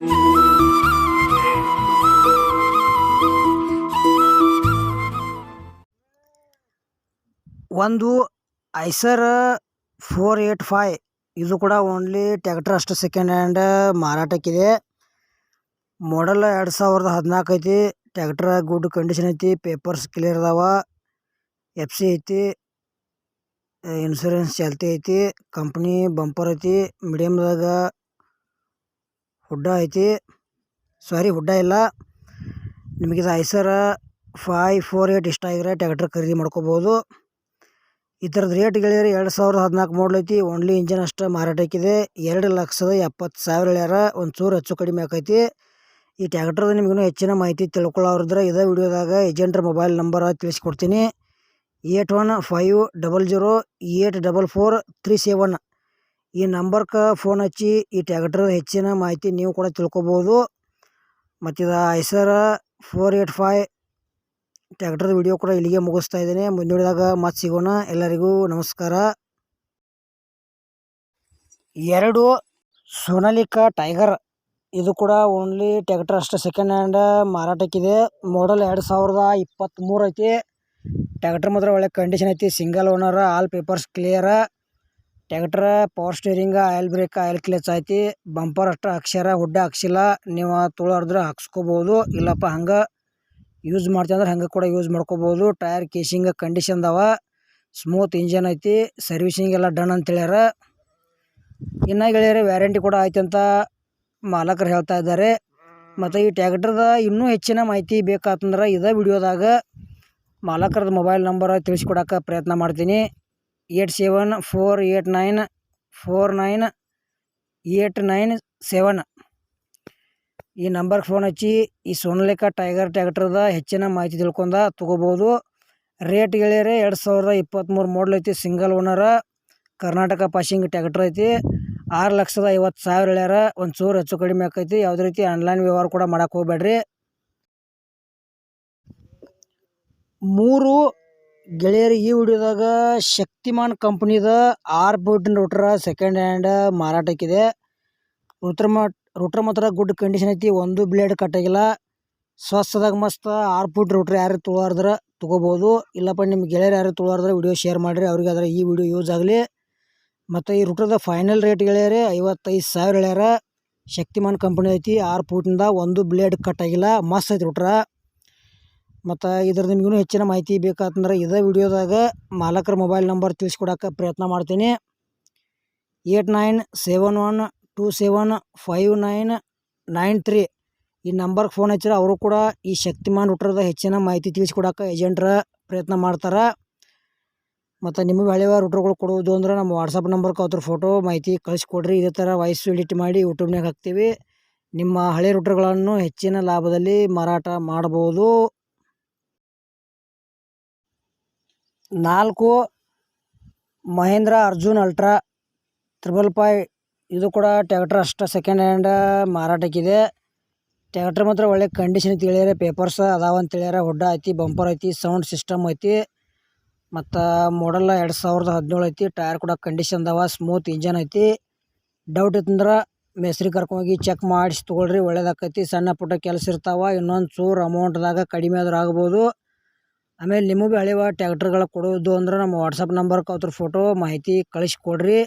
ಒಂದು Eicher four eight five ಇದು ಕೂಡ ಓನ್ಲಿ ಟ್ಯಾಕ್ಟರ್ ಅಷ್ಟು ಸೆಕೆಂಡ್ ಹ್ಯಾಂಡ್ ಮಾರಾಟಕ್ಕಿದೆ ಮಾಡಲ್ ಎರಡು ಸಾವಿರದ ಹದಿನಾಲ್ಕು ಐತಿ. ಟ್ಯಾಕ್ಟರ್ ಗುಡ್ ಕಂಡೀಷನ್ ಐತಿ. ಪೇಪರ್ಸ್ ಕ್ಲಿಯರ್ ಅದಾವ. ಎಫ್ ಸಿ ಐತಿ. ಇನ್ಸೂರೆನ್ಸ್ ಚಾಲ್ತಿ ಐತಿ. ಕಂಪ್ನಿ ಬಂಪರ್ ಐತಿ. ಮೀಡಿಯಮ್ದಾಗ ಹುಡ್ಡ ಐತಿ. ಸಾರಿ ಹುಡ್ಡ ಇಲ್ಲ. ನಿಮಗಿದು ಐಸರ ಫೈವ್, ಫೋರ್ ಏಯ್ಟ್ ಇಷ್ಟ ಆಗಿದ್ರೆ ಟ್ಯಾಕ್ಟ್ರ್ ಖರೀದಿ ಮಾಡ್ಕೋಬೋದು. ಈ ಥರದ ರೇಟ್ ಗೆಳೆಯರು ಎರಡು ಸಾವಿರದ ಹದಿನಾಲ್ಕು ಮಾಡಲ್ ಐತಿ. ಓನ್ಲಿ ಇಂಜಿನ್ ಅಷ್ಟೇ ಮಾರಾಟಕ್ಕಿದೆ ಎರಡು ಲಕ್ಷದ ಎಪ್ಪತ್ತು ಸಾವಿರ ಹೇಳ್ಯಾರ ಒಂದು ಚೂರು ಹೆಚ್ಚು ಕಡಿಮೆ ಆಕೈತಿ. ಈ ಟ್ಯಾಕ್ಟ್ರದ ನಿಮಗೂ ಹೆಚ್ಚಿನ ಮಾಹಿತಿ ತಿಳ್ಕೊಳ್ಳೋರಿದ್ರೆ ಇದೇ ವಿಡಿಯೋದಾಗ ಏಜೆಂಟ್ರ ಮೊಬೈಲ್ ನಂಬರ್ ತಿಳಿಸ್ಕೊಡ್ತೀನಿ. Eight one five double zero, eight double four, three seven ಈ ನಂಬರ್ಕ ಫೋನ್ ಹಚ್ಚಿ, ಈ ಟ್ಯಾಕ್ಟರ್ ಹೆಚ್ಚಿನ ಮಾಹಿತಿ ನೀವು ಕೂಡ ತಿಳ್ಕೊಬೋದು. ಮತ್ತು ಇದು ಐಸರ four eight five tractor video ಕೂಡ ಇಲ್ಲಿಗೆ ಮುಗಿಸ್ತಾ ಇದ್ದೀನಿ. ಮುಂದಿನದಾಗ ಮತ್ತೆ ಸಿಗೋಣ. ಎಲ್ಲರಿಗೂ ನಮಸ್ಕಾರ. ಎರಡು ಸೋನಾಲಿಕಾ ಟೈಗರ್. ಇದು ಕೂಡ ಓನ್ಲಿ ಟ್ಯಾಕ್ಟರ್ ಅಷ್ಟೇ. ಸೆಕೆಂಡ್ ಹ್ಯಾಂಡ್ ಮಾರಾಟಕ್ಕಿದೆ. ಮಾಡಲ್ ಎರಡು ಸಾವಿರದ ಇಪ್ಪತ್ತ್ಮೂರು ಐತಿ ಟ್ಯಾಕ್ಟರ್ ಮಾತ್ರ ಒಳ್ಳೆ ಕಂಡೀಷನ್ ಐತಿ. Single owner all papers ಕ್ಲಿಯರ tractor power steering oil brake oil clutch ಐತಿ. ಬಂಪರ್ ಅಷ್ಟು ಹಾಕ್ಸ್ಯಾರ ಹುಡ್ಡ ಹಾಕ್ಸಿಲ್ಲ ನೀವು ತೊಳೋರ್ದ್ರೆ ಹಾಕ್ಸ್ಕೋಬೋದು. ಇಲ್ಲಪ್ಪ ಹಂಗೆ ಯೂಸ್ ಮಾಡ್ತೀವಿ ಅಂದ್ರೆ ಹಂಗೆ ಕೂಡ ಯೂಸ್ ಮಾಡ್ಕೋಬೋದು. ಟೈರ್ ಕೇಸಿಂಗ್ ಕಂಡೀಷನ್ ಅದಾವ. ಸ್ಮೂತ್ ಇಂಜನ್ ಐತಿ. ಸರ್ವಿಸಿಂಗ್ ಎಲ್ಲ ಡನ್ ಅಂತ ಹೇಳ್ಯಾರ. ಇನ್ನು ಗೆಳೆಯರ ವ್ಯಾರಂಟಿ ಕೂಡ ಆಯ್ತು ಅಂತ ಮಾಲಕರು ಹೇಳ್ತಾ ಇದ್ದಾರೆ. ಮತ್ತು ಈ ಟ್ಯಾಕ್ಟರ್ದ ಇನ್ನೂ ಹೆಚ್ಚಿನ ಮಾಹಿತಿ ಬೇಕಾತಂದ್ರೆ ಇದೇ ವಿಡಿಯೋದಾಗ ಮಾಲಕರದ ಮೊಬೈಲ್ ನಂಬರ್ ತಿಳಿಸ್ಕೊಡಕ್ಕೆ ಪ್ರಯತ್ನ ಮಾಡ್ತೀನಿ. Eight seven four eight nine four nine eight nine seven ಈ ನಂಬರ್ಗೆ ಫೋನ್ ಹಚ್ಚಿ, ಈ ಸೋನಲಿಕ ಟೈಗರ್ ಟ್ಯಾಕ್ಟ್ರದ ಹೆಚ್ಚಿನ ಮಾಹಿತಿ ತಿಳ್ಕೊಂಡ ತೊಗೋಬೋದು. ರೇಟ್ ಗೆಳೆಯರೆ, ಎರಡು ಸಾವಿರದ ಇಪ್ಪತ್ತ್ಮೂರು ಮಾಡಲ್ ಐತಿ ಸಿಂಗಲ್ ಓನರ ಕರ್ನಾಟಕ ಪಾಸಿಂಗ್ ಟ್ಯಾಕ್ಟ್ರ್ ಐತಿ. ಆರು ಲಕ್ಷದ ಐವತ್ತು ಸಾವಿರ ಹೇಳ್ಯಾರ ಒಂದು ಚೂರು ಹೆಚ್ಚು ಕಡಿಮೆ ಆಕೈತಿ. ಯಾವುದೇ ರೀತಿ ಆನ್ಲೈನ್ ವ್ಯವಹಾರ ಕೂಡ ಮಾಡೋಕ್ಕೆ ಹೋಗ್ಬೇಡ್ರಿ. ಮೂರು ಗೆಳೆಯರು ಈ ವಿಡಿಯೋದಾಗ ಶಕ್ತಿಮಾನ್ ಕಂಪ್ನಿದ ಆರ್ ಬೋಟಿನ ರೂಟ್ರ ಸೆಕೆಂಡ್ ಹ್ಯಾಂಡ್ ಮಾರಾಟಕ್ಕಿದೆ ರೂಟ್ರ್ ಮಟ್ ರೂಟ್ರ್ ಮಾತ್ರ ಗುಡ್ ಕಂಡೀಷನ್ ಐತಿ, ಒಂದು ಬ್ಲೇಡ್ ಕಟ್ಟಾಗಿಲ್ಲ ಸ್ವಸ್ಥದಾಗ ಮಸ್ತ್ ಆರ್ ಫುಟ್ ರೂಟ್ರ್ ಯಾರು ತುಳಾರ್ದ್ರೆ ತೊಗೋಬೋದು. ಇಲ್ಲಪ್ಪ ನಿಮ್ಮ ಗೆಳೆಯರು ಯಾರು ತುಳಾರ್ದ್ರೆ ವಿಡಿಯೋ ಶೇರ್ ಮಾಡಿರಿ, ಅವ್ರಿಗೆ ಅದರ ಈ ವಿಡಿಯೋ ಯೂಸ್ ಆಗಲಿ. ಮತ್ತು ಈ ರೂಟ್ರದ ಫೈನಲ್ ರೇಟ್ ಗೆಳೆಯರೆ, ಐವತ್ತೈದು ಸಾವಿರ ಹೇಳ್ಯಾರ ಶಕ್ತಿಮಾನ್ ಕಂಪ್ನಿ ಐತಿ. ಆರು ಫೂಟಿಂದ ಒಂದು ಬ್ಲೇಡ್ ಕಟ್ಟಾಗಿಲ್ಲ ಮಸ್ತ್ ಐತಿ ರೂಟ್ರ ಮತ್ತು ಇದ್ರದ್ದು ನಿಮಗೂ ಹೆಚ್ಚಿನ ಮಾಹಿತಿ ಬೇಕಾತಂದ್ರೆ ಇದೇ ವಿಡಿಯೋದಾಗ ಮಾಲಕರ ಮೊಬೈಲ್ ನಂಬರ್ ತಿಳಿಸ್ಕೊಡಕ್ಕೆ ಪ್ರಯತ್ನ ಮಾಡ್ತೀನಿ. Eight nine, seven one, two seven, five nine nine three ಈ ನಂಬರ್ಗೆ ಫೋನ್ ಹಚ್ಚಿದ್ರೆ ಅವರು ಕೂಡ ಈ ಶಕ್ತಿಮಾನ್ ರೂಟ್ರದ ಹೆಚ್ಚಿನ ಮಾಹಿತಿ ತಿಳಿಸ್ಕೊಡೋಕೆ ಏಜೆಂಟ್ರ ಪ್ರಯತ್ನ ಮಾಡ್ತಾರೆ. ಮತ್ತು ನಿಮಗೆ ಹಳೆಯ ಹುಟ್ಟರುಗಳು ಕೊಡುವುದು ಅಂದ್ರೆ ನಮ್ಮ ವಾಟ್ಸಪ್ ನಂಬರ್ಗೆ ಅವ್ರ ಫೋಟೋ, ಮಾಹಿತಿ ಕಳಿಸ್ಕೊಡ್ರಿ. ಇದೇ ಥರ ವಾಯ್ಸ್ ಎಡಿಟ್ ಮಾಡಿ ಯೂಟ್ಯೂಬ್ನಾಗ ಹಾಕ್ತೀವಿ. ನಿಮ್ಮ ಹಳೆ ರೂಟ್ರ್ಗಳನ್ನು ಹೆಚ್ಚಿನ ಲಾಭದಲ್ಲಿ ಮಾರಾಟ ಮಾಡ್ಬೋದು. ನಾಲ್ಕು Mahindra Arjun ultra, triple five ಇದು ಕೂಡ ಟ್ಯಾಕ್ಟ್ರ್ ಅಷ್ಟು ಸೆಕೆಂಡ್ ಹ್ಯಾಂಡ್ ಮಾರಾಟಕ್ಕಿದೆ ಟ್ಯಾಕ್ಟ್ರ್ ಮಾತ್ರ ಒಳ್ಳೆ ಕಂಡೀಷನ್ ಐತಿ ಪೇಪರ್ಸ್ ಅದಾವ ಅಂತ ಹೇಳ್ಯಾರ, ಹುಡ್ಡ ಐತಿ ಬಂಪರ್ ಐತಿ ಸೌಂಡ್ ಸಿಸ್ಟಮ್ ಐತಿ, ಮತ್ತು ಮಾಡಲ್ಲ ಎರಡು ಸಾವಿರದ ಹದಿನೇಳು ಐತಿ ಟೈರ್ ಕೂಡ ಕಂಡೀಷನ್ ಅದಾವ ಸ್ಮೂತ್ ಇಂಜನ್ ಐತಿ. ಡೌಟ್ ಇತ್ತಂದ್ರೆ ಮೇಸ್ರಿ ಕರ್ಕೊಂಡೋಗಿ ಚೆಕ್ ಮಾಡಿಸಿ ತೊಗೊಳ್ರಿ, ಒಳ್ಳೇದಾಕೈತಿ, ಸಣ್ಣ ಪುಟ್ಟ ಕೆಲಸ ಇರ್ತಾವ, ಇನ್ನೊಂದು ಚೂರು ಅಮೌಂಟ್ದಾಗ ಕಡಿಮೆ ಆದ್ರೆ ಆಗ್ಬೋದು. ಆಮೇಲೆ ನಿಮಗೆ ಭೀ ಹಳೆವ ಟ್ಯಾಕ್ಟರ್ಗಳು ಕೊಡೋದು ಅಂದ್ರೆ ನಮ್ಮ ವಾಟ್ಸಪ್ ನಂಬರ್ಗೆ ಅವ್ರ ಫೋಟೋ ಮಾಹಿತಿ ಕಳಿಸ್ಕೊಡ್ರಿ.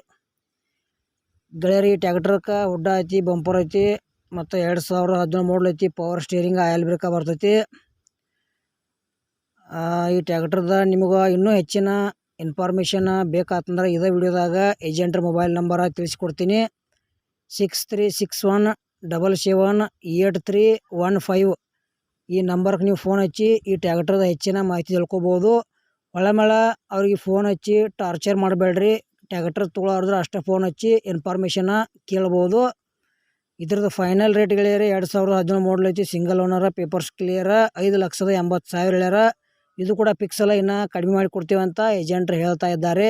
ಗೆಳೆಯರಿ ಟ್ಯಾಕ್ಟ್ರಕ್ಕೆ ಹುಡ್ಡ ಐತಿ, ಬಂಪರ್ ಐತಿ, ಮತ್ತು ಎರಡು ಸಾವಿರ ಹದಿನೇಳು ಮಾಡಲ್ ಐತಿ ಪವರ್ ಸ್ಟೀರಿಂಗ್ ಆಯಿಲ್ ಬ್ರೇಕ ಬರ್ತೈತಿ. ಈ ಟ್ಯಾಕ್ಟ್ರದ ನಿಮಗೆ ಇನ್ನೂ ಹೆಚ್ಚಿನ ಇನ್ಫಾರ್ಮೇಷನ್ ಬೇಕಾತಂದ್ರೆ ಇದೇ ವಿಡಿಯೋದಾಗ ಏಜೆಂಟ್ರ ಮೊಬೈಲ್ ನಂಬರ ತಿಳಿಸ್ಕೊಡ್ತೀನಿ. Six three six one double seven eight three one five ಈ ನಂಬರ್ಗೆ ನೀವು ಫೋನ್ ಹಚ್ಚಿ, ಈ ಟ್ಯಾಕ್ಟ್ರದ ಹೆಚ್ಚಿನ ಮಾಹಿತಿ ತಿಳ್ಕೊಬೋದು. ಒಳ್ಳೆ ಮಳೆ ಅವ್ರಿಗೆ ಫೋನ್ ಹಚ್ಚಿ ಟಾರ್ಚರ್ ಮಾಡಬೇಡ್ರಿ. ಟ್ಯಾಕ್ಟರ್ ತೊಗೊಳಾರ್ದ್ರೆ ಅಷ್ಟೇ ಫೋನ್ ಹಚ್ಚಿ ಇನ್ಫಾರ್ಮೇಷನ್ನ ಕೇಳ್ಬೋದು. ಇದ್ರದ್ದು ಫೈನಲ್ ರೇಟ್ ಗೆಳೆಯರೆ ಎರಡು ಸಾವಿರದ ಹದಿನೇಳು ಮಾಡಲ್ ಐತಿ ಸಿಂಗಲ್ ಓನರ ಪೇಪರ್ಸ್ ಕ್ಲಿಯರ ಐದು ಲಕ್ಷದ ಎಂಬತ್ತು ಸಾವಿರ ಹೇಳ್ಯಾರ ಇದು ಕೂಡ ಫಿಕ್ಸ್ ಅಲ್ಲ ಇನ್ನು ಕಡಿಮೆ ಮಾಡಿ ಕೊಡ್ತೀವಿ ಅಂತ ಏಜೆಂಟ್ರು ಹೇಳ್ತಾ ಇದ್ದಾರೆ.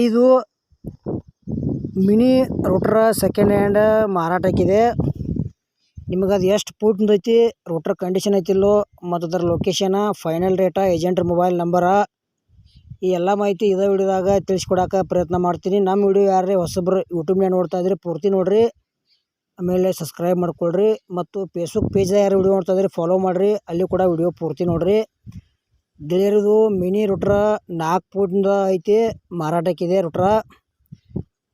ಐದು ಮಿನಿ ರೋಟ್ರ ಸೆಕೆಂಡ್ ಹ್ಯಾಂಡ್ ಮಾರಾಟಕ್ಕಿದೆ. ನಿಮಗೆ ಅದು ಎಷ್ಟು ಫೂಟ್ ಐತಿ ರೋಟ್ರ್ ಕಂಡೀಷನ್ ಐತಿಲ್ಲೋ, ಮತ್ತು ಅದರ ಲೊಕೇಶನ ಫೈನಲ್ ರೇಟ ಏಜೆಂಟ್ರ ಮೊಬೈಲ್ ನಂಬರ ಈ ಎಲ್ಲ ಮಾಹಿತಿ ಇದೇ ವಿಡಿಯೋದಾಗ ತಿಳಿಸ್ಕೊಡಕ್ಕೆ ಪ್ರಯತ್ನ ಮಾಡ್ತೀನಿ. ನಮ್ಮ ವಿಡಿಯೋ ಯಾರೇ ಹೊಸಬ್ರು ಯೂಟ್ಯೂಬ್ನಾಗ ನೋಡ್ತಾ ಇದ್ರಿ, ಪೂರ್ತಿ ನೋಡಿರಿ. ಆಮೇಲೆ ಸಬ್ಸ್ಕ್ರೈಬ್ ಮಾಡ್ಕೊಳ್ರಿ. ಮತ್ತು ಫೇಸ್ಬುಕ್ ಪೇಜ್ ಯಾರು ವಿಡಿಯೋ ನೋಡ್ತಾ ಇದ್ರಿ ಫಾಲೋ ಮಾಡಿರಿ. ಅಲ್ಲಿ ಕೂಡ ವಿಡಿಯೋ ಪೂರ್ತಿ ನೋಡಿರಿ. ಗೆಳೆಯರದು ಮಿನಿ ರುಟ್ರ ನಾಲ್ಕು ಫೂಟಿಂದ ಐತಿ, ಮಾರಾಟಕ್ಕಿದೆ ರುಟ್ರ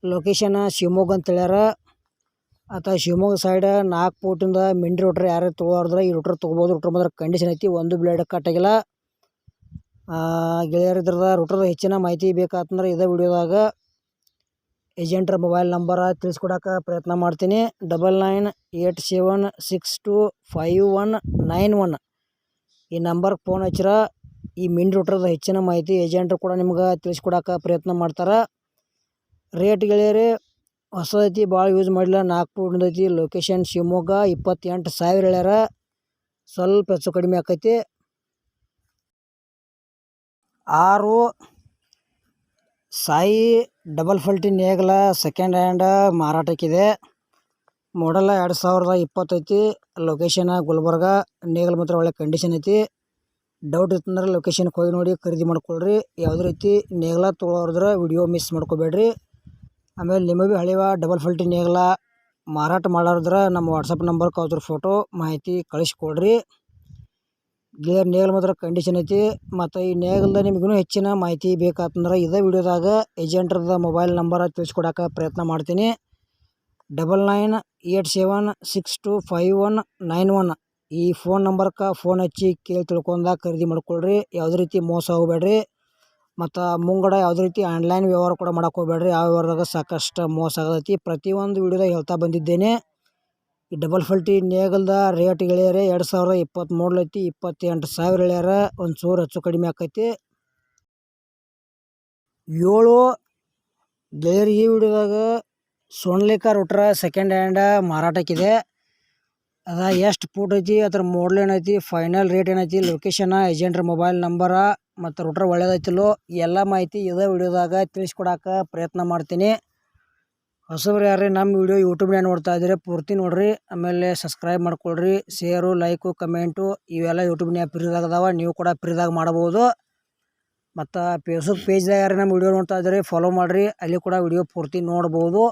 ಲೊಕೇಶನ್ ಶಿವಮೊಗ್ಗ ಅಂತ ಹೇಳ್ಯಾರ. ಆತ ಶಿವಮೊಗ್ಗ ಸೈಡ್ ನಾಲ್ಕು ಫೂಟಿಂದ ಮಿಂಡಿ ರೋಟ್ರ್ ಯಾರು ತೊಗೊಳೋದ್ರೆ ಈ ರೋಟ್ರ್ ತೊಗೋಬೋದು. ರೋಟ್ರ್ ಮಾತ್ರ ಕಂಡೀಷನ್ ಐತಿ, ಒಂದು ಬ್ಲೇಡ್ ಕಟ್ಟಾಗಿಲ್ಲ. ಗೆಳೆಯರ ಇದ್ರದ ರೋಟ್ರದ ಹೆಚ್ಚಿನ ಮಾಹಿತಿ ಬೇಕಾತಂದ್ರೆ ಇದೇ ವಿಡಿಯೋದಾಗ ಏಜೆಂಟ್ರ ಮೊಬೈಲ್ ನಂಬರ ತಿಳಿಸ್ಕೊಡಕ್ಕೆ ಪ್ರಯತ್ನ ಮಾಡ್ತೀನಿ. Double nine eight seven six two five one nine one ಈ ನಂಬರ್ಗೆ ಫೋನ್ ಹಚ್ಚಿರ, ಈ ಮಿನ್ ರೋಟ್ರದ ಹೆಚ್ಚಿನ ಮಾಹಿತಿ ಏಜೆಂಟ್ರು ಕೂಡ ನಿಮ್ಗೆ ತಿಳಿಸ್ಕೊಡಕ್ಕೆ ಪ್ರಯತ್ನ ಮಾಡ್ತಾರೆ. ರೇಟ್ ಗೆಳೆಯರಿ ಹೊಸದೈತಿ, ಭಾಳ ಯೂಸ್ ಮಾಡಿಲ್ಲ ಫೂಟಿಂದ ಐತಿ ಲೊಕೇಶನ್ ಶಿವಮೊಗ್ಗ, ಇಪ್ಪತ್ತೆಂಟು ಸಾವಿರ ಹೇಳ್ಯಾರ. ಸ್ವಲ್ಪ ಹೆಚ್ಚು ಕಡಿಮೆ ಆಕೈತಿ. ಆರು, ಸಾಯಿ ಡಬಲ್ ಫಲ್ಟಿ ನೇಗಲ ಸೆಕೆಂಡ್ ಹ್ಯಾಂಡ್ ಮಾರಾಟಕ್ಕಿದೆ. ಮಾಡಲ್ಲ ಎರಡು ಸಾವಿರದ ಇಪ್ಪತ್ತೈತಿ ಲೊಕೇಶನ್ ಗುಲ್ಬರ್ಗ, ನೇಗಲ್ ಮಾತ್ರ ಒಳ್ಳೆ ಕಂಡೀಷನ್ ಐತಿ. ಡೌಟ್ ಇತ್ತಂದ್ರೆ ಲೊಕೇಶನ್ಗೆ ಹೋಗಿ ನೋಡಿ, ಖರೀದಿ ಮಾಡ್ಕೊಳ್ರಿ. ಯಾವುದೇ ರೀತಿ ನೇಗಲ ತೊಗೊಳೋದ್ರೆ ವಿಡಿಯೋ ಮಿಸ್ ಮಾಡ್ಕೋಬೇಡ್ರಿ. ಆಮೇಲೆ ನಿಮಗೆ ಹಳೆವ ಡಬಲ್ ಫಲ್ಟಿ ನೇಗಲ ಮಾರಾಟ ಮಾಡೋದ್ರ ನಮ್ಮ ವಾಟ್ಸಪ್ ನಂಬರ್ ಅದ್ರ ಫೋಟೋ ಮಾಹಿತಿ ಕಳಿಸ್ಕೊಡ್ರಿ. ಗೇರ್ ನೇಗಲ್ ಮಾತ್ರ ಕಂಡೀಷನ್ ಐತಿ. ಮತ್ತು ಈ ನೇಗಲ್ದ ನಿಮಗೂ ಹೆಚ್ಚಿನ ಮಾಹಿತಿ ಬೇಕಾತಂದ್ರೆ ಇದೇ ವಿಡಿಯೋದಾಗ ಏಜೆಂಟ್ರದ ಮೊಬೈಲ್ ನಂಬರ್ ತಿಳಿಸ್ಕೊಡಕ್ಕೆ ಪ್ರಯತ್ನ ಮಾಡ್ತೀನಿ. Double nine eight seven six two five one nine one ಈ ಫೋನ್ ನಂಬರ್ಕ ಫೋನ್ ಹಚ್ಚಿ ಕೇಳಿ ತಿಳ್ಕೊಂಡ ಖರೀದಿ ಮಾಡ್ಕೊಳ್ರಿ. ಯಾವುದೇ ರೀತಿ ಮೋಸ ಹೋಗ್ಬೇಡ್ರಿ ಮತ್ತು ಮುಂಗಡ ಯಾವುದೇ ರೀತಿ ಆನ್ಲೈನ್ ವ್ಯವಹಾರ ಕೂಡ ಮಾಡಕ್ಕೆ ಹೋಗ್ಬೇಡ್ರಿ. ಯಾವ ವ್ಯವಹಾರದಾಗ ಸಾಕಷ್ಟು ಮೋಸ ಆಗತೈತಿ. ಪ್ರತಿಯೊಂದು ವಿಡಿಯೋದಾಗ ಹೇಳ್ತಾ ಬಂದಿದ್ದೇನೆ. ಈ ಡಬಲ್ ಫಲ್ಟಿ ನೇಗಲ್ದ ರೇಟ್ ಗೆಳೆಯರೆ, ಎರಡು ಸಾವಿರದ ಇಪ್ಪತ್ತ್ಮೂರು ಐತಿ, ಇಪ್ಪತ್ತೆಂಟು ಸಾವಿರ ಎಳೆಯರ ಒಂದು ಚೂರು ಹೆಚ್ಚು ಕಡಿಮೆ ಆಕೈತಿ. ಏಳು ಗೆಳೆಯರು ಈ ವಿಡಿಯೋದಾಗ ಸೋನ್ಲಿಕ ರೋಟ್ರ ಸೆಕೆಂಡ್ ಹ್ಯಾಂಡ ಮಾರಾಟಕ್ಕಿದೆ. ಅದ ಎಷ್ಟು ಫೂಟ್ ಐತಿ, ಅದ್ರ ಮಾಡಲ್ ಏನೈತಿ ಫೈನಲ್ ರೇಟ್ ಏನೈತಿ ಲೊಕೇಶನ್ ಏಜೆಂಟ್ರ ಮೊಬೈಲ್ ನಂಬರ ಮತ್ತು ರೂಟರ್ ಒಳ್ಳೇದೈತಿಲ್ಲೋ ಎಲ್ಲ ಮಾಹಿತಿ ಇದೇ ವಿಡಿಯೋದಾಗ ತಿಳಿಸ್ಕೊಡಕ್ಕೆ ಪ್ರಯತ್ನ ಮಾಡ್ತೀನಿ. ಹೊಸಬ್ರು ಯಾರೇ ನಮ್ಮ ವಿಡಿಯೋ ಯೂಟ್ಯೂಬ್ನಾಗ ನೋಡ್ತಾ ಇದ್ದೀರಿ, ಪೂರ್ತಿ ನೋಡಿರಿ, ಆಮೇಲೆ ಸಬ್ಸ್ಕ್ರೈಬ್ ಮಾಡ್ಕೊಳ್ರಿ ಶೇರು ಲೈಕು ಕಮೆಂಟು ಇವೆಲ್ಲ ಯೂಟ್ಯೂಬ್ನ್ಯಾಗ ಫ್ರೀದಾಗ ಅದಾವ, ನೀವು ಕೂಡ ಫ್ರೀದಾಗ ಮಾಡ್ಬೋದು ಮತ್ತು ಫೇಸ್ಬುಕ್ ಪೇಜ್ದಾಗ ಯಾರು ನಮ್ಮ ವಿಡಿಯೋ ನೋಡ್ತಾ ಇದ್ದೀರಿ ಫಾಲೋ ಮಾಡಿರಿ, ಅಲ್ಲಿ ಕೂಡ ವಿಡಿಯೋ ಪೂರ್ತಿ ನೋಡ್ಬೋದು.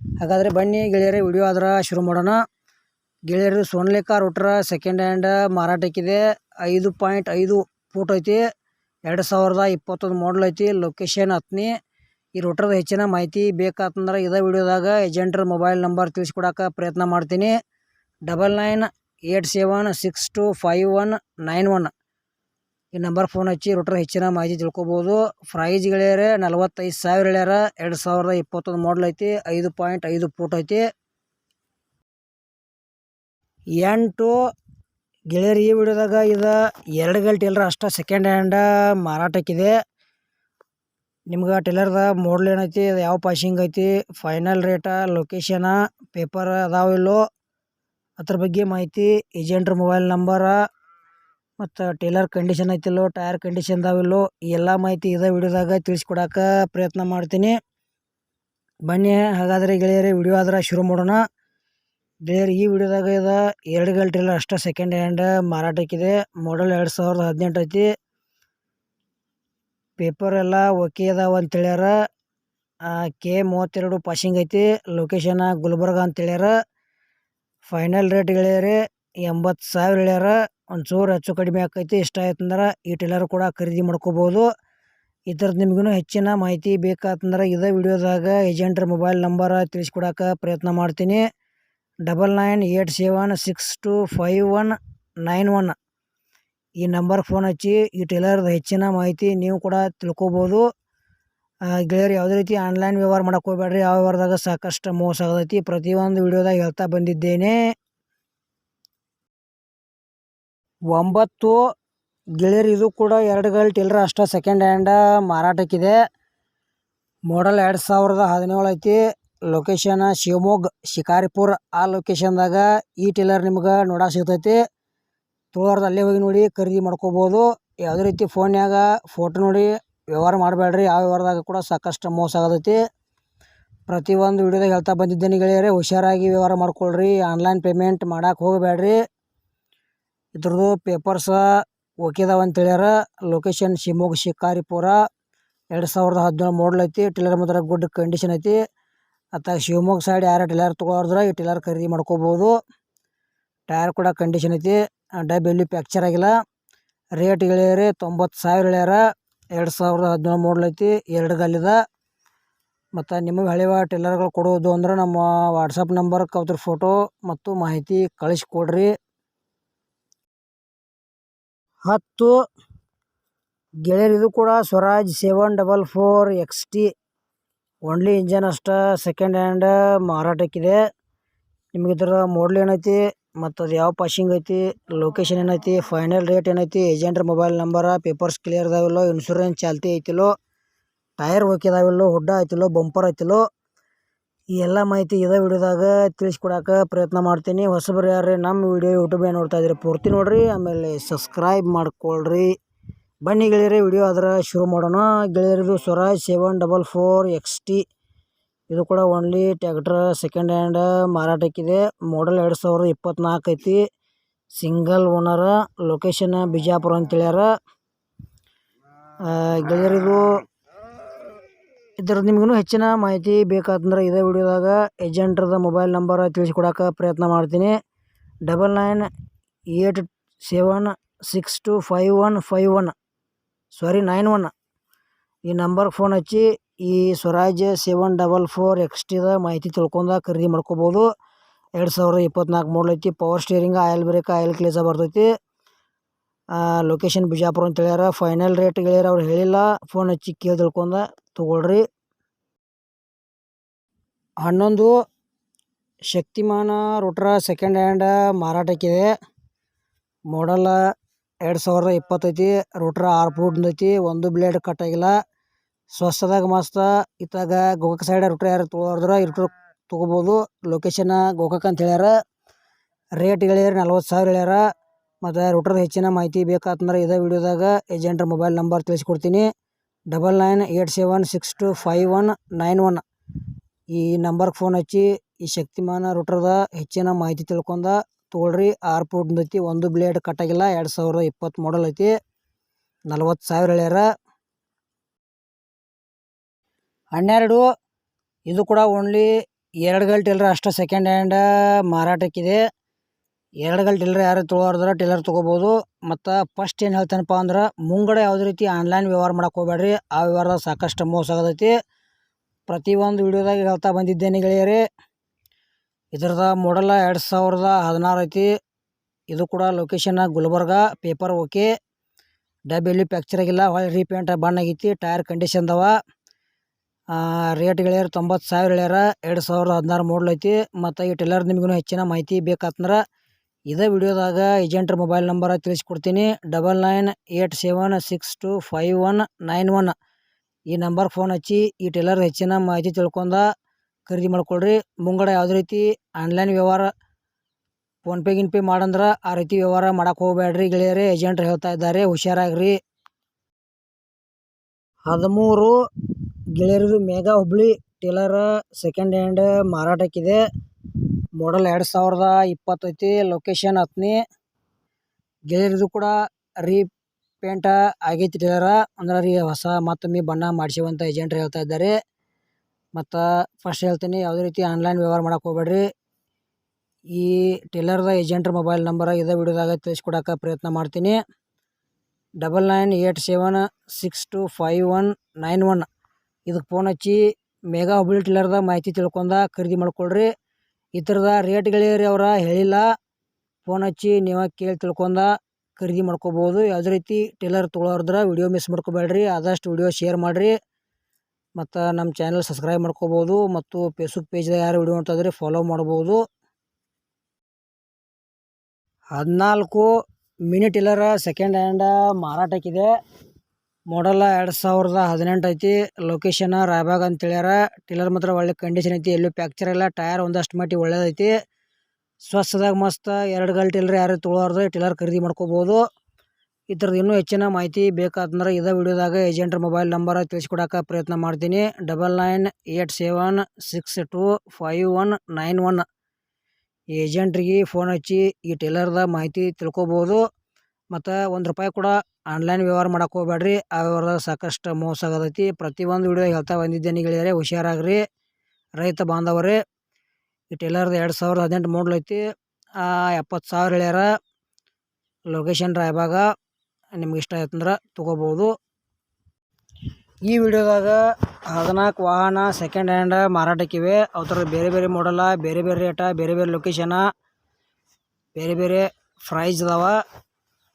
ಹಾಗಾದರೆ ಬನ್ನಿ ಗೆಳೆಯರೇ, ವಿಡಿಯೋ ಆದ್ರೆ ಶುರು ಮಾಡೋಣ. ಗೆಳೆಯರು ಕಾರ್ ಹುಟ್ರ ಸೆಕೆಂಡ್ ಹ್ಯಾಂಡ್ ಮಾರಾಟಕ್ಕಿದೆ. ಐದು ಪಾಯಿಂಟ್ ಐದು ಫೂಟ್ ಐತಿ. ಎರಡು ಸಾವಿರದ ಇಪ್ಪತ್ತೊಂದು ಮಾಡಲ್ ಐತಿ. ಲೊಕೇಶನ್ ಹತ್ತನಿ ಈ ರೋಟ್ರದ ಹೆಚ್ಚಿನ ಮಾಹಿತಿ ಬೇಕಾತಂದ್ರೆ ಇದೇ ವಿಡಿಯೋದಾಗ ಏಜೆಂಟ್ರ ಮೊಬೈಲ್ ನಂಬರ್ ತಿಳಿಸ್ಕೊಡಕ ಪ್ರಯತ್ನ ಮಾಡ್ತೀನಿ. Double nine eight seven six two five one nine one ಈ ನಂಬರ್ ಫೋನ್ ಹಚ್ಚಿ ರೋಟ್ರ ಹೆಚ್ಚಿನ ಮಾಹಿತಿ ತಿಳ್ಕೊಬೋದು. ಪ್ರೈಸ್ ಗೆಳೆಯರೆ ನಲವತ್ತೈದು ಸಾವಿರ ಹೇಳ್ಯಾರ ಎರಡು ಸಾವಿರದ ಇಪ್ಪತ್ತೊಂದು ಮಾಡಲ್ ಐತಿ. ಐದು ಪಾಯಿಂಟ್ ಐದು ಫೂಟ್ ಐತಿ. ಎಂಟು ಗೆಳೆಯರು ಈ ವಿಡಿಯೋದಾಗ ಇದು. ಎರಡು ಗಲ್ ಟೇಲರ್ ಅಷ್ಟ ಸೆಕೆಂಡ್ ಹ್ಯಾಂಡ ಮಾರಾಟಕ್ಕಿದೆ. ನಿಮ್ಗೆ ಟೇಲರ್ದ ಮಾಡಲ್ ಏನೈತಿ ಅದು ಯಾವ ಪಾಶಿಂಗ್ ಐತಿ ಫೈನಲ್ ರೇಟ ಲೊಕೇಶನ ಪೇಪರ್ ಅದಾವ ಇಲ್ಲೋ, ಅದ್ರ ಬಗ್ಗೆ ಮಾಹಿತಿ ಏಜೆಂಟ್ರ ಮೊಬೈಲ್ ನಂಬರ ಮತ್ತು ಟೇಲರ್ ಕಂಡೀಷನ್ ಐತಿಲ್ಲೋ ಟೈರ್ ಕಂಡೀಷನ್ ಅದಾವಿಲ್ಲೋ ಎಲ್ಲ ಮಾಹಿತಿ ಇದೇ ವಿಡಿಯೋದಾಗ ತಿಳಿಸ್ಕೊಡಕ್ಕೆ ಪ್ರಯತ್ನ ಮಾಡ್ತೀನಿ. ಬನ್ನಿ, ಹಾಗಾದರೆ ಗೆಳೆಯರೇ ವಿಡಿಯೋ ಆದ್ರೆ ಶುರು ಮಾಡೋಣ. ಗೆಳೆಯರು ಈ ವಿಡಿಯೋದಾಗ ಇದು ಎರಡು ಗಲ್ ಇಲ್ಲ ಅಷ್ಟೇ ಸೆಕೆಂಡ್ ಹ್ಯಾಂಡ್ ಮಾರಾಟಕ್ಕಿದೆ. ಮಾಡಲ್ ಎರಡು ಸಾವಿರದ ಹದಿನೆಂಟು ಐತಿ. ಪೇಪರ್ ಎಲ್ಲ ಓಕೆ ಅದಾವ ಅಂತ ಹೇಳ್ಯಾರ. ಕೆ ಮೂವತ್ತೆರಡು ಪಾಸಿಂಗ್ ಐತಿ. ಲೊಕೇಶನ್ ಗುಲ್ಬರ್ಗ ಅಂತ ಹೇಳ್ಯಾರ. ಫೈನಲ್ ರೇಟ್ ಗೆಳೆಯರಿ ಎಂಬತ್ತು ಸಾವಿರ ಹೇಳ್ಯಾರ. ಒಂಚೂರು ಚೂರು ಹೆಚ್ಚು ಕಡಿಮೆ ಆಕೈತಿ. ಇಷ್ಟ ಆಯ್ತಂದ್ರೆ ಈ ಟೇಲರ್ ಕೂಡ ಖರೀದಿ ಮಾಡ್ಕೋಬೋದು. ಇದ್ರದ್ದು ನಿಮಗೂ ಹೆಚ್ಚಿನ ಮಾಹಿತಿ ಬೇಕಾತಂದ್ರೆ ಇದೇ ವಿಡಿಯೋದಾಗ ಏಜೆಂಟ್ರ ಮೊಬೈಲ್ ನಂಬರ್ ತಿಳಿಸ್ಕೊಡಕ್ಕೆ ಪ್ರಯತ್ನ ಮಾಡ್ತೀನಿ. Double nine eight seven six two five one nine one ಈ ನಂಬರ್ ಫೋನ್ ಹಚ್ಚಿ ಈ ಟೈಲರ್ದು ಹೆಚ್ಚಿನ ಮಾಹಿತಿ ನೀವು ಕೂಡ ತಿಳ್ಕೊಬೋದು. ಗೆಳೆಯರು, ಯಾವುದೇ ರೀತಿ ಆನ್ಲೈನ್ ವ್ಯವಹಾರ ಮಾಡಕ್ಕೆ ಹೋಗ್ಬೇಡ್ರಿ. ಯಾವ ವ್ಯವಹಾರದಾಗ ಸಾಕಷ್ಟು ಮೋಸ ಆಗತೈತಿ ಪ್ರತಿಯೊಂದು ವಿಡಿಯೋದಾಗ ಹೇಳ್ತಾ ಬಂದಿದ್ದೇನೆ. ಒಂಬತ್ತು, ಗೆಳೆಯರು, ಇದು ಕೂಡ ಎರಡು ಗಲ್ ಟೇಲರ್ ಅಷ್ಟೇ ಸೆಕೆಂಡ್ ಹ್ಯಾಂಡ ಮಾರಾಟಕ್ಕಿದೆ. ಮಾಡಲ್ ಎರಡು ಸಾವಿರದ ಹದಿನೇಳು ಐತಿ. ಲೊಕೇಶನ್ ಶಿವಮೊಗ್ಗ, ಶಿಕಾರಿಪುರ, ಆ ಲೊಕೇಶನ್ದಾಗ ಈ ಟೇಲರ್ ನಿಮ್ಗೆ ನೋಡಕ್ಕೆ ಸಿಗ್ತೈತಿ. ತುಳೋರ್ದು ಅಲ್ಲೇ ಹೋಗಿ ನೋಡಿ, ಖರೀದಿ ಮಾಡ್ಕೋಬೋದು. ಯಾವುದೇ ರೀತಿ ಫೋನ್ಯಾಗ ಫೋಟೋ ನೋಡಿ, ವ್ಯವಹಾರ ಮಾಡಬೇಡ್ರಿ. ಆ ವ್ಯವಹಾರದಾಗ ಕೂಡ ಸಾಕಷ್ಟು ಮೋಸ ಆಗತೈತಿ. ಪ್ರತಿಯೊಂದು ವಿಡಿಯೋದಾಗ ಹೇಳ್ತಾ ಬಂದಿದ್ದೇನೆ ಗೆಳೆಯರೆ, ಹುಷಾರಾಗಿ ವ್ಯವಹಾರ ಮಾಡ್ಕೊಳ್ರಿ. ಆನ್ಲೈನ್ ಪೇಮೆಂಟ್ ಮಾಡಕ್ಕೆ ಹೋಗಬೇಡ್ರಿ. ಇದ್ರದ್ದು ಪೇಪರ್ಸ ಅಂತ ಹೇಳ್ಯಾರ. ಲೊಕೇಶನ್ ಶಿವಮೊಗ್ಗ, ಶಿಕಾರಿಪುರ. ಎರಡು ಸಾವಿರದ ಹದಿನೇಳು ಮಾಡಲ್ ಐತಿ. ಟಿಲ್ಲರ್ ಮಾತ್ರ ಗುಡ್ ಕಂಡೀಷನ್ ಐತಿ. ಮತ್ತು ಶಿವಮೊಗ್ಗ ಸೈಡ್ ಯಾರು ಟಿಲ್ಲರ್ ತೊಗೊಳೋದ್ರೆ ಈ ಟಿಲ್ಲರ್ ಖರೀದಿ ಮಾಡ್ಕೋಬೋದು. ಟೈರ್ ಕೂಡ ಕಂಡೀಷನ್ ಐತಿ. ಡಬ್ ಎಲ್ಲಿ ಪ್ಯಾಕ್ಚರ್ ಆಗಿಲ್ಲ. ರೇಟ್ ಇಳಿಯರಿ ತೊಂಬತ್ತು ಸಾವಿರ ಇಳಿಯರ. ಎರಡು ಸಾವಿರದ ಹದಿನೇಳು ಮಾಡಲ್ ಐತಿ. ಎರಡು ಗಲ್ಲಿದ ಮತ್ತು ನಿಮಗೆ ಹಳೆಯ ಟಿಲ್ಲರ್ಗಳು ಕೊಡೋದು ಅಂದ್ರೆ ನಮ್ಮ ವಾಟ್ಸಪ್ ನಂಬರ್ಗೆ ಅದ್ರ ಫೋಟೋ ಮತ್ತು ಮಾಹಿತಿ ಕಳಿಸ್ಕೊಡ್ರಿ. ಹತ್ತು ಗೆಳೆಯರಿದು ಕೂಡ Swaraj seven double four X T only engine ಅಷ್ಟೇ ಸೆಕೆಂಡ್ ಹ್ಯಾಂಡ್ ಮಾರಾಟಕ್ಕಿದೆ. ನಿಮ್ಗೆ ಇದರ ಮಾಡಲ್ ಏನೈತಿ ಮತ್ತು ಅದು ಯಾವ ಪಾಶಿಂಗ್ ಐತಿ ಲೊಕೇಶನ್ ಏನೈತಿ ಫೈನಲ್ ರೇಟ್ ಏನೈತಿ ಏಜೆಂಟ್ರ ಮೊಬೈಲ್ ನಂಬರ ಪೇಪರ್ಸ್ ಕ್ಲಿಯರ್ ಇದಾವಿಲ್ಲೋ ಇನ್ಶೂರೆನ್ಸ್ ಚಾಲ್ತಿ ಐತಿಲ್ಲೋ ಟೈರ್ ಓಕೆ ಇದಾವಿಲ್ಲೋ, ಹುಡ್ಡ ಐತಿಲ್ಲೋ ಬಂಪರ್ ಐತಿಲ್ಲೋ, ಈ ಎಲ್ಲ ಮಾಹಿತಿ ಇದೇ ವಿಡಿಯೋದಾಗ ತಿಳಿಸ್ಕೊಡಕ್ಕೆ ಪ್ರಯತ್ನ ಮಾಡ್ತೀನಿ. ಹೊಸಬರು ಯಾರೇ ನಮ್ಮ ವಿಡಿಯೋ ಯೂಟ್ಯೂಬೇ ನೋಡ್ತಾ ಇದ್ರೆ ಪೂರ್ತಿ ನೋಡಿರಿ, ಆಮೇಲೆ ಸಬ್ಸ್ಕ್ರೈಬ್ ಮಾಡ್ಕೊಳ್ರಿ. ಬನ್ನಿ ಗೆಳೆಯರೇ, ವಿಡಿಯೋ ಅದರ ಶುರು ಮಾಡೋಣ. ಗೆಳೆಯರಿದು Swaraj seven double four X T. ಇದು ಕೂಡ ಓನ್ಲಿ ಟ್ಯಾಕ್ಟ್ರ್ ಸೆಕೆಂಡ್ ಹ್ಯಾಂಡ್ ಮಾರಾಟಕ್ಕಿದೆ ಮಾಡಲ್ ಎರಡು ಸಾವಿರದ ಇಪ್ಪತ್ತ್ನಾಲ್ಕು ಐತಿ. ಸಿಂಗಲ್ ಓನರ ಲೊಕೇಶನ್ ಬಿಜಾಪುರ ಅಂತೇಳ್ಯಾರ ಗೆಳೆಯರಿದು ಇದ್ರ ನಿಮ್ಗೂ ಹೆಚ್ಚಿನ ಮಾಹಿತಿ ಬೇಕಾತಂದ್ರೆ ಇದೇ ವಿಡಿಯೋದಾಗ ಏಜೆಂಟ್ರದ ಮೊಬೈಲ್ ನಂಬರ್ ತಿಳಿಸ್ಕೊಡೋಕೆ ಪ್ರಯತ್ನ ಮಾಡ್ತೀನಿ. Double nine eight seven six two five one five one sorry nine one ಈ ನಂಬರ್ಗೆ ಫೋನ್ ಹಚ್ಚಿ, ಈ Swaraj seven double four X ಟಿದ ಮಾಹಿತಿ ತಿಳ್ಕೊಂಡ ಖರೀದಿ ಮಾಡ್ಕೋಬೋದು. ಎರಡು ಸಾವಿರದ ಇಪ್ಪತ್ನಾಲ್ಕು ಮಾಡಲ್ ಐತಿ power steering oil brake oil ಕ್ಲೇಸ ಬರ್ತೈತಿ. ಲೊಕೇಶನ್ ಬಿಜಾಪುರ ಅಂತ ಹೇಳ್ಯಾರ. ಫೈನಲ್ ರೇಟ್ ಹೇಳ್ಯಾರ ಅವ್ರು ಹೇಳಿಲ್ಲ. ಫೋನ್ ಹಚ್ಚಿ ಕೇಳಿ ತಿಳ್ಕೊಂಡ ತೊಗೊಳ್ರಿ. ಹನ್ನೊಂದು, ಶಕ್ತಿಮಾನ ರೋಟ್ರ ಸೆಕೆಂಡ್ ಹ್ಯಾಂಡ್ ಮಾರಾಟಕ್ಕಿದೆ. ಮಾಡಲ್ಲ ಎರಡು ಸಾವಿರದ ಇಪ್ಪತ್ತೈತಿ, ರೋಟ್ರ ಆರು ಫೂಟ್ ಐತಿ, ಒಂದು ಬ್ಲೇಡ್ ಕಟ್ ಆಗಿಲ್ಲ ಸ್ವಸ್ಥದಾಗ ಮಸ್ತ, ಇತ್ತಾಗ ಗೋಕಾಕ್ ಸೈಡ್ ರೋಟ್ರ ಯಾರು ತೊಗೊಳೋದ್ರ ಈ ರೋಟ್ರ್ ತೊಗೋಬೋದು. ಲೊಕೇಶನ್ ಗೋಕಾಕ್ ಅಂತ ಹೇಳ್ಯಾರ. ರೇಟ್ ಹೇಳ್ಯಾರ, ನಲ್ವತ್ತು ಸಾವಿರ ಹೇಳ್ಯಾರ. ಮತ್ತು ರೋಟ್ರದ ಹೆಚ್ಚಿನ ಮಾಹಿತಿ ಬೇಕಾತಂದ್ರೆ ಇದೇ ವಿಡಿಯೋದಾಗ ಏಜೆಂಟ್ರ ಮೊಬೈಲ್ ನಂಬರ್ ತಿಳಿಸ್ಕೊಡ್ತೀನಿ. Double nine eight seven six two five one nine one ಈ ನಂಬರ್ಗೆ ಫೋನ್ ಹಚ್ಚಿ, ಈ ಶಕ್ತಿಮಾನ ರೋಟ್ರದ ಹೆಚ್ಚಿನ ಮಾಹಿತಿ ತಿಳ್ಕೊಂಡ ತೊಗೊಳ್ರಿ. ಆರು ಫೂಟ್ ಐತಿ, ಒಂದು ಬ್ಲೇಡ್ ಕಟ್ಟಾಗಿಲ್ಲ, ಎರಡು ಸಾವಿರ ಇಪ್ಪತ್ತು ಮಾಡಲ್ ಐತಿ. ನಲ್ವತ್ತು ಸಾವಿರ ಹೇಳ್ಯಾರ. ಹನ್ನೆರಡು, ಇದು ಕೂಡ ಓನ್ಲಿ ಎರಡು ಗಂಟೆ ಇಲ್ಲರ ಅಷ್ಟೇ ಸೆಕೆಂಡ್ ಹ್ಯಾಂಡ್ ಮಾರಾಟಕ್ಕಿದೆ ಎರಡು ಗಂಟೆ ಇಲ್ಲರ ಯಾರು ತೊಗೊಳೋದ್ರ ಟೇಲರ್ ತೊಗೋಬೋದು. ಮತ್ತು ಫಸ್ಟ್ ಏನು ಹೇಳ್ತಾನಪ್ಪ ಅಂದ್ರೆ, ಮುಂಗಡೆ ಯಾವುದೇ ರೀತಿ ಆನ್ಲೈನ್ ವ್ಯವಹಾರ ಮಾಡಕ್ಕೆ ಹೋಗ್ಬೇಡ್ರಿ. ಆ ವ್ಯವಹಾರದಾಗ ಸಾಕಷ್ಟು ಮೋಸ ಆಗತೈತಿ. ಪ್ರತಿಯೊಂದು ವಿಡಿಯೋದಾಗ ಹೇಳ್ತಾ ಬಂದಿದ್ದೇನೆ ಗೆಳೆಯರೇ. ಇದ್ರದ ಮಾಡಲ್ ಎರಡು ಸಾವಿರದ ಹದಿನಾರು ಐತಿ. ಇದು ಕೂಡ ಲೊಕೇಶನ್ ಗುಲ್ಬರ್ಗ ಪೇಪರ್ ಓಕೆ ಡಬ್ ಎಲ್ಲಿ ಪ್ಯಾಕ್ಚರ್ ಆಗಿಲ್ಲ ಹೊಳೆ ರೀಪೇಂಟ್ ಬಣ್ಣ ಆಗೈತಿ ಟೈರ್ ಕಂಡೀಷನ್ ಅದಾವ. ರೇಟ್ ಗೆಳೆಯರು ತೊಂಬತ್ತು ಸಾವಿರ ಹೇಳ್ಯಾರ ಎರಡು ಸಾವಿರದ ಹದಿನಾರು ಮಾಡಲ್ ಐತಿ. ಮತ್ತು ಈ ಟೆಲ್ಲರ್ ನಿಮಗೂ ಹೆಚ್ಚಿನ ಮಾಹಿತಿ ಬೇಕಾತಂದ್ರೆ ಇದೇ ವಿಡಿಯೋದಾಗ ಏಜೆಂಟ್ರ ಮೊಬೈಲ್ ನಂಬರ್ ತಿಳಿಸ್ಕೊಡ್ತೀನಿ. Double nine eight seven six two five one nine one ಈ ನಂಬರ್ ಫೋನ್ ಹಚ್ಚಿ ಈ ಟೆಲ್ಲರ್ ಹೆಚ್ಚಿನ ಮಾಹಿತಿ ತಿಳ್ಕೊಂಡ ಖರೀದಿ ಮಾಡ್ಕೊಳ್ರಿ. ಮುಂಗಡ ಯಾವುದೇ ರೀತಿ? ಆನ್ಲೈನ್ ವ್ಯವಹಾರ ಫೋನ್ಪೇ ಗಿನ್ಪೇ ಮಾಡಂದ್ರೆ ಆ ರೀತಿ ವ್ಯವಹಾರ ಮಾಡಕ್ಕೆ ಹೋಗಬೇಡ್ರಿ ಗೆಳೆಯರೇ. ಏಜೆಂಟ್ರು ಹೇಳ್ತಾ ಇದ್ದಾರೆ. ಹುಷಾರಾಗ್ರಿ. ಹದಿಮೂರು ಗೆಳೆಯರದು Megha Hubli trailer second hand ಮಾರಾಟಕ್ಕಿದೆ. Model ಎರಡು ಸಾವಿರದ ಇಪ್ಪತ್ತೈತಿ ಲೊಕೇಶನ್ ಹತ್ತನೇ ಗೆಳೆಯರದು ಕೂಡ ರೀಪೇಂಟ ಆಗೈತಿ ಟೇಲರ. ಅಂದ್ರೆ ರೀ ಹೊಸ ಮತ್ತೊಮ್ಮೆ ಬಣ್ಣ ಮಾಡಿಸಿವಂತ ಏಜೆಂಟ್ರು ಹೇಳ್ತಾ ಇದ್ದಾರೆ. ಮತ್ತು ಫಸ್ಟ್ ಹೇಳ್ತೀನಿ, ಯಾವುದೇ ರೀತಿ ಆನ್ಲೈನ್ ವ್ಯವಹಾರ ಮಾಡಕ್ಕೆ ಹೋಗ್ಬೇಡ್ರಿ. ಈ ಟೇಲರ್ದ ಏಜೆಂಟ್ರ ಮೊಬೈಲ್ ನಂಬರ್ ಇದೆ ವಿಡಿಯೋದಾಗ ತಿಳಿಸ್ಕೊಡಕ್ಕೆ ಪ್ರಯತ್ನ ಮಾಡ್ತೀನಿ. Double nine eight seven six two five one nine one ಇದಕ್ಕೆ ಫೋನ್ ಹಚ್ಚಿ ಮೇಘಾ ಹುಬ್ಳಿ ಟೇಲರ್ದ ಮಾಹಿತಿ ತಿಳ್ಕೊಂಡ ಖರೀದಿ ಮಾಡ್ಕೊಳ್ರಿ. ಈ ಥರದ ರೇಟ್ಗಳೇರಿ ಅವರ, ಹೇಳಿಲ್ಲ. ಫೋನ್ ಹಚ್ಚಿ ನೀವು ಕೇಳಿ ತಿಳ್ಕೊಂಡ ಖರೀದಿ ಮಾಡ್ಕೋಬೋದು. ಯಾವುದೇ ರೀತಿ ಟೇಲರ್ ತೊಗೊಳೋರ್ದ್ರ ವಿಡಿಯೋ ಮಿಸ್ ಮಾಡ್ಕೋಬೇಡ್ರಿ. ಆದಷ್ಟು ವಿಡಿಯೋ ಶೇರ್ ಮಾಡಿರಿ. ಮತ್ತು ನಮ್ಮ ಚಾನಲ್ ಸಬ್ಸ್ಕ್ರೈಬ್ ಮಾಡ್ಕೋಬೋದು ಮತ್ತು ಫೇಸ್ಬುಕ್ ಪೇಜ್ದಾಗ ಯಾರು ವಿಡಿಯೋ ನೋಡ್ತಾಯಿದ್ರೆ ಫಾಲೋ ಮಾಡ್ಬೋದು. ಹದಿನಾಲ್ಕು ಮಿನಿ ಟಿಲ್ಲರ ಸೆಕೆಂಡ್ ಹ್ಯಾಂಡ ಮಾರಾಟಕ್ಕಿದೆ ಮಾಡಲ್ಲ ಎರಡು ಸಾವಿರದ ಹದಿನೆಂಟು ಐತಿ. ಲೊಕೇಶನ್ ರಾಯಬಾಗ್ ಅಂತ ಹೇಳ್ಯಾರ. ಟಿಲ್ಲರ್ ಮಾತ್ರ ಒಳ್ಳೆ ಕಂಡೀಷನ್ ಐತಿ. ಎಲ್ಲೂ ಪ್ಯಾಕ್ಚರ್ ಇಲ್ಲ. ಟೈರ್ ಒಂದಷ್ಟು ಮಟ್ಟಿಗೆ ಒಳ್ಳೇದೈತಿ. ಸ್ವಸ್ಥದಾಗ ಮಸ್ತ್ ಎರಡು ಗಾಲ್ ಟಿಲ್ಲರ್ ಯಾರು ತೊಗೊಳೋರ್ದು ಟಿಲ್ಲರ್ ಖರೀದಿ ಮಾಡ್ಕೋಬೋದು. ಈ ಥರದ್ದು ಇನ್ನೂ ಹೆಚ್ಚಿನ ಮಾಹಿತಿ ಬೇಕಾತಂದ್ರೆ ಇದೇ ವಿಡಿಯೋದಾಗ ಏಜೆಂಟ್ರ ಮೊಬೈಲ್ ನಂಬರ್ ತಿಳಿಸ್ಕೊಡಕ್ಕೆ ಪ್ರಯತ್ನ ಮಾಡ್ತೀನಿ. Double nine eight seven six two five one nine one. ಏಜೆಂಟ್ರಿಗೆ phone ಹಚ್ಚಿ ಈ ಟೇಲರ್ದ ಮಾಹಿತಿ ತಿಳ್ಕೊಬೋದು. ಮತ್ತು ಒಂದು ರೂಪಾಯಿ ಕೂಡ ಆನ್ಲೈನ್ ವ್ಯವಹಾರ ಮಾಡೋಕ್ಕೆ ಹೋಗ್ಬೇಡ್ರಿ. ಆ ವ್ಯವಹಾರದಾಗ ಸಾಕಷ್ಟು ಮೋಸ ಆಗತೈತಿ. ಪ್ರತಿಯೊಂದು ವಿಡಿಯೋ ಹೇಳ್ತಾ ಬಂದಿದ್ದೇನೆ ಗೆಳೆಯರೆ ಹುಷಾರಾಗ್ರಿ. ರೈತ ಬಾಂಧವರೇ, ಈ ಟೇಲರ್ದು ಎರಡು ಸಾವಿರದ ಹದಿನೆಂಟು ಐತಿ. ಎಪ್ಪತ್ತು ಸಾವಿರ ಹೇಳ್ಯಾರ ಲೊಕೇಶನ್ ರಾಯಬಾಗ ನಿಮ್ಗೆ ಇಷ್ಟ ಆಯ್ತಂದ್ರೆ ತೊಗೋಬೋದು. ಈ ವಿಡಿಯೋದಾಗ ಹದಿನಾಲ್ಕು ವಾಹನ ಸೆಕೆಂಡ್ ಹ್ಯಾಂಡ್ ಮಾರಾಟಕ್ಕಿವೆ. ಅವ್ರ ಬೇರೆ ಬೇರೆ ಮಾಡಲ್ಲ ಬೇರೆ ಬೇರೆ ರೇಟ ಬೇರೆ ಬೇರೆ ಲೊಕೇಶನ ಬೇರೆ ಬೇರೆ ಪ್ರೈಸ್ ಅದಾವ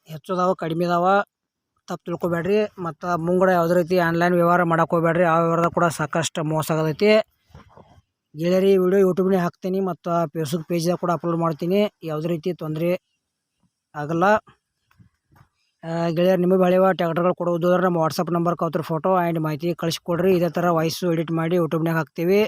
ಹೆಚ್ಚು ಅದಾವ ಕಡಿಮೆ ಅದಾವ ತಪ್ಪು ತಿಳ್ಕೊಬೇಡ್ರಿ. ಮತ್ತು ಮುಂಗಡ ಯಾವುದೇ ರೀತಿ ಆನ್ಲೈನ್ ವ್ಯವಹಾರ ಮಾಡೋಕೆ ಹೋಗ್ಬೇಡ್ರಿ, ಆ ವ್ಯವಹಾರದಾಗ ಕೂಡ ಸಾಕಷ್ಟು ಮೋಸ ಆಗತೈತಿ. ಗೆಳೆಯರಿ ವಿಡಿಯೋ ಯೂಟ್ಯೂಬ್ನೇ ಹಾಕ್ತೀನಿ, ಮತ್ತು ಫೇಸ್ಬುಕ್ ಪೇಜ್ದಾಗ ಕೂಡ ಅಪ್ಲೋಡ್ ಮಾಡ್ತೀನಿ. ಯಾವುದೇ ರೀತಿ ತೊಂದರೆ ಆಗಲ್ಲ. ಗೆಳೆಯರು, ನಿಮಗೆ ಬೆಳೆಯುವ ಟ್ಯಾಕ್ಟರ್ಗಳು ಕೊಡೋದು ಅಂದ್ರೆ ನಮ್ಮ ವಾಟ್ಸಪ್ ನಂಬರ್ ಅವ್ರ ಫೋಟೋ, ಆ್ಯಂಡ್ ಮಾಹಿತಿ ಕಳಿಸ್ಕೊಡ್ರಿ. ಇದೇ ಥರ ವಾಯ್ಸು ಎಡಿಟ್ ಮಾಡಿ ಯೂಟ್ಯೂಬ್ನಾಗ ಹಾಕ್ತೀವಿ.